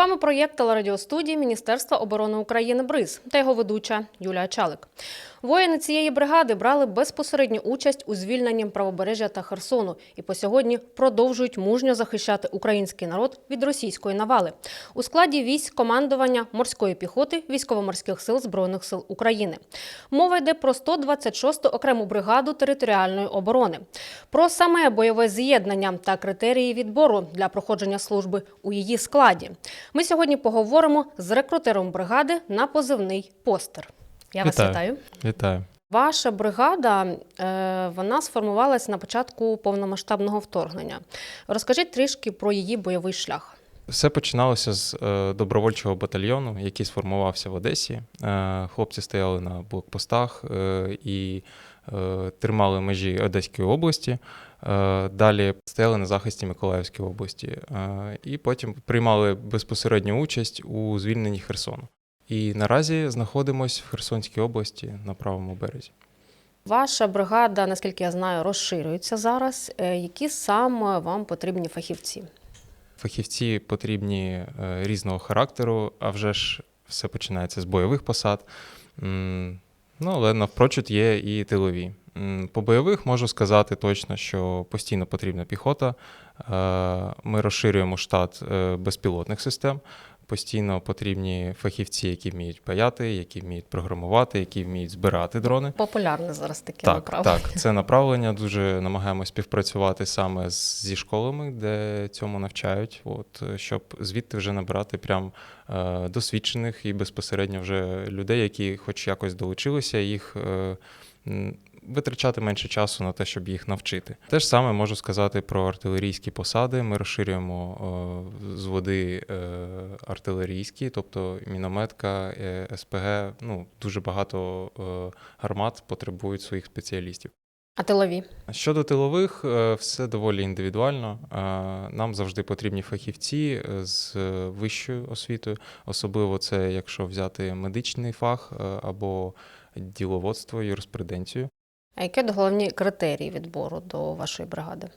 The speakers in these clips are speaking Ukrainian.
вами проєкт телерадіостудії Міністерства оборони України БРИЗ та його ведуча Юлія Чалик. Воїни цієї бригади брали безпосередню участь у звільненні правобережжя та Херсону і по сьогодні продовжують мужньо захищати український народ від російської навали у складі військ командування морської піхоти військово-морських сил збройних сил України. Мова йде про 126-ту окрему бригаду територіальної оборони, про саме бойове з'єднання та критерії відбору для проходження служби у її складі. Ми сьогодні поговоримо з рекрутером бригади на позивний постер. Я вас Вітаю. вітаю. Вітаю. Ваша бригада е, вона сформувалась на початку повномасштабного вторгнення. Розкажіть трішки про її бойовий шлях. Все починалося з е, добровольчого батальйону, який сформувався в Одесі. Е, хлопці стояли на блокпостах е, і тримали межі Одеської області. Далі стояли на захисті Миколаївської області. І потім приймали безпосередню участь у звільненні Херсону. І наразі знаходимося в Херсонській області на правому березі. Ваша бригада, наскільки я знаю, розширюється зараз. Які саме вам потрібні фахівці? Фахівці потрібні е, різного характеру, а вже ж все починається з бойових посад. Ну, але навпрочуд є і тилові. По бойових можу сказати точно, що постійно потрібна піхота. Е, Ми розширюємо штат е, безпілотних систем. Постійно потрібні фахівці, які вміють паяти, які вміють програмувати, які вміють збирати дрони. Популярне зараз таке Так, направлення. так, це направлення. Дуже намагаємося співпрацювати саме зі школами, де цьому навчають, от, е, щоб звідти вже набирати прям е, досвідчених і безпосередньо вже людей, які хоч якось долучилися, їх е, витрачати менше часу на те, щоб їх навчити. Те ж саме можу сказати про артилерійські посади. Ми розширюємо е, з води е, артилерійські, тобто мінометка, е, СПГ. Ну, дуже багато гармат потребують своїх спеціалістів. А тилові? Щодо тилових, все доволі індивідуально. Нам завжди потрібні фахівці з вищою освітою, особливо це якщо взяти медичний фах або діловодство, юриспруденцію. А які головні критерії відбору до вашої бригади?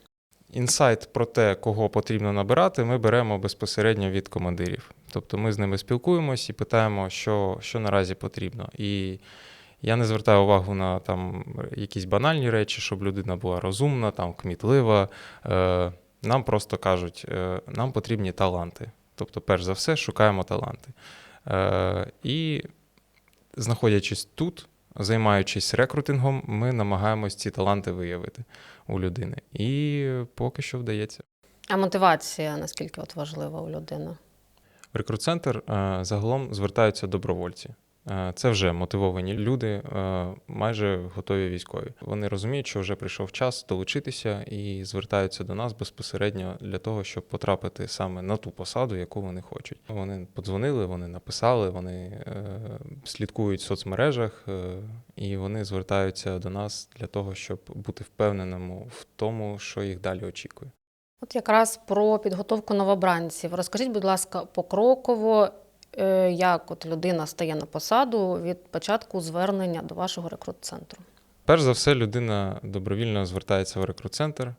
Інсайт про те, кого потрібно набирати, ми беремо безпосередньо від командирів. Тобто ми з ними спілкуємось і питаємо, що, що наразі потрібно. І я не звертаю увагу на там якісь банальні речі, щоб людина була розумна, там кмітлива. Е, нам просто кажуть, е, нам потрібні таланти. Тобто, перш за все, шукаємо таланти. Е, і знаходячись тут, займаючись рекрутингом, ми намагаємось ці таланти виявити у людини. І поки що вдається. А мотивація наскільки от важлива у людини? В рекрут-центр е, загалом звертаються добровольці. Е, Це вже мотивовані люди, е, майже готові військові. Вони розуміють, що вже прийшов час долучитися і звертаються до нас безпосередньо для того, щоб потрапити саме на ту посаду, яку вони хочуть. Вони подзвонили, вони написали, вони е, слідкують в соцмережах, і вони звертаються до нас для того, щоб бути впевненими в тому, що їх далі очікує. От якраз про підготовку новобранців. Розкажіть, будь ласка, покроково, як от людина стає на посаду від початку звернення до вашого рекрут-центру. Перш за все, людина добровільно звертається в рекрут-центр. Е,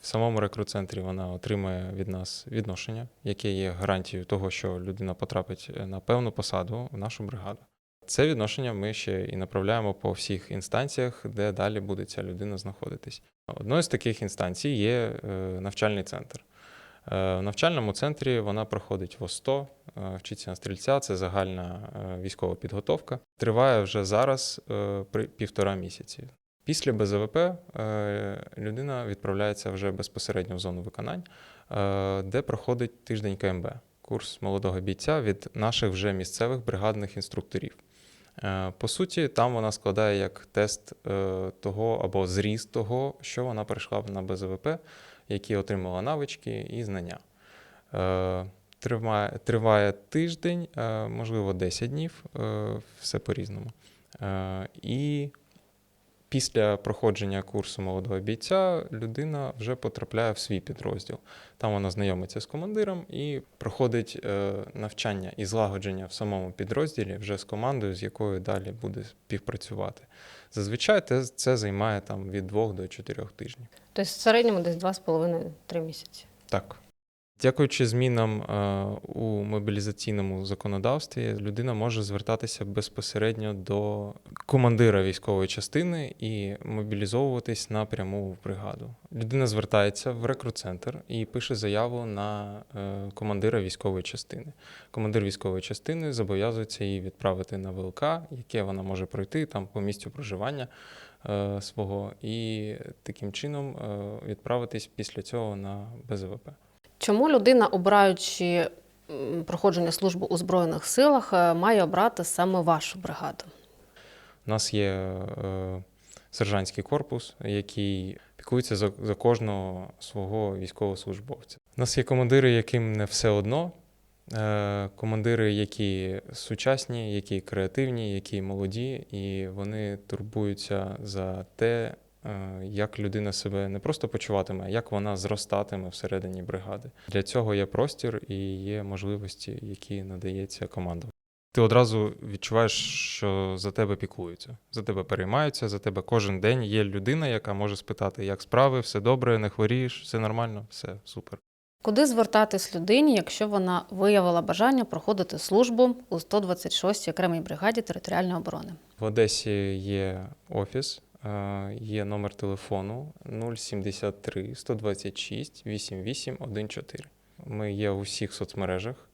В самому рекрут-центрі вона отримує від нас відношення, яке є гарантією того, що людина потрапить на певну посаду в нашу бригаду. Це відношення ми ще і направляємо по всіх інстанціях, де далі буде ця людина знаходитись. Одною з таких інстанцій є е, навчальний центр. Е, В навчальному центрі вона проходить в ОСТО, е, вчиться на стрільця, це загальна е, військова підготовка. Триває вже зараз при півтора місяці. Після БЗВП людина відправляється вже безпосередньо в зону виконань, де проходить тиждень КМБ, курс молодого бійця від наших вже місцевих бригадних інструкторів. Е, По суті, там вона складає як тест е, того або зріст того, що вона прийшла на БЗВП, які отримала навички і знання. Е, Триває, триває тиждень, можливо, 10 днів, все по-різному. І після проходження курсу молодого бійця людина вже потрапляє в свій підрозділ. Там вона знайомиться з командиром і проходить е, навчання і злагодження в самому підрозділі вже з командою, з якою далі буде співпрацювати. Зазвичай це займає там від двох до чотирьох тижнів. Тобто в середньому десь 2,5-3 місяці. Так. Дякуючи змінам е, у мобілізаційному законодавстві, людина може звертатися безпосередньо до командира військової частини і мобілізовуватись напряму в бригаду. Людина звертається в рекрут-центр і пише заяву на е, командира військової частини. Командир військової частини зобов'язується її відправити на ВЛК, яке вона може пройти там по місцю проживання е, свого, і таким чином відправитись після цього на БЗВП. Чому людина, обираючи проходження служби у Збройних силах, е, має обрати саме вашу бригаду? У нас є е, сержантський корпус, який піклується за, за кожного свого військовослужбовця. У нас є командири, яким не все одно. Е, командири, які сучасні, які креативні, які молоді, і вони турбуються за те, як людина себе не просто почуватиме, а як вона зростатиме всередині бригади. Для цього є простір і є можливості, які надається командам. Ти одразу відчуваєш, що за тебе піклуються, за тебе переймаються, за тебе кожен день є людина, яка може спитати, як справи, все добре, не хворієш, все нормально, все супер. Куди звертатись людині, якщо вона виявила бажання проходити службу у 126-й окремій бригаді територіальної оборони? В Одесі є офіс, е, є номер телефону 073 126 8814. Ми є у всіх соцмережах.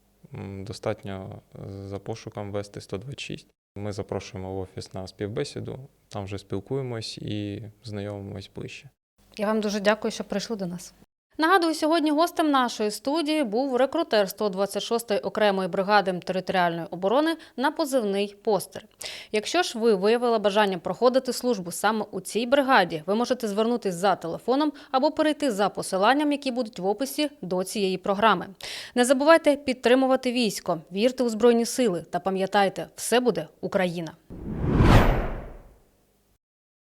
Достатньо е, за пошуком вести 126. Ми запрошуємо в офіс на співбесіду, там вже спілкуємось і знайомимось ближче. Я вам дуже дякую, що прийшли до нас. Нагадую, сьогодні гостем нашої студії був рекрутер 126-ї окремої бригади територіальної оборони на позивний постер. Якщо ж ви виявили бажання проходити службу саме у цій бригаді, ви можете звернутись за телефоном або перейти за посиланням, які будуть в описі до цієї програми. Не забувайте підтримувати військо, вірте у збройні сили та пам'ятайте, все буде Україна.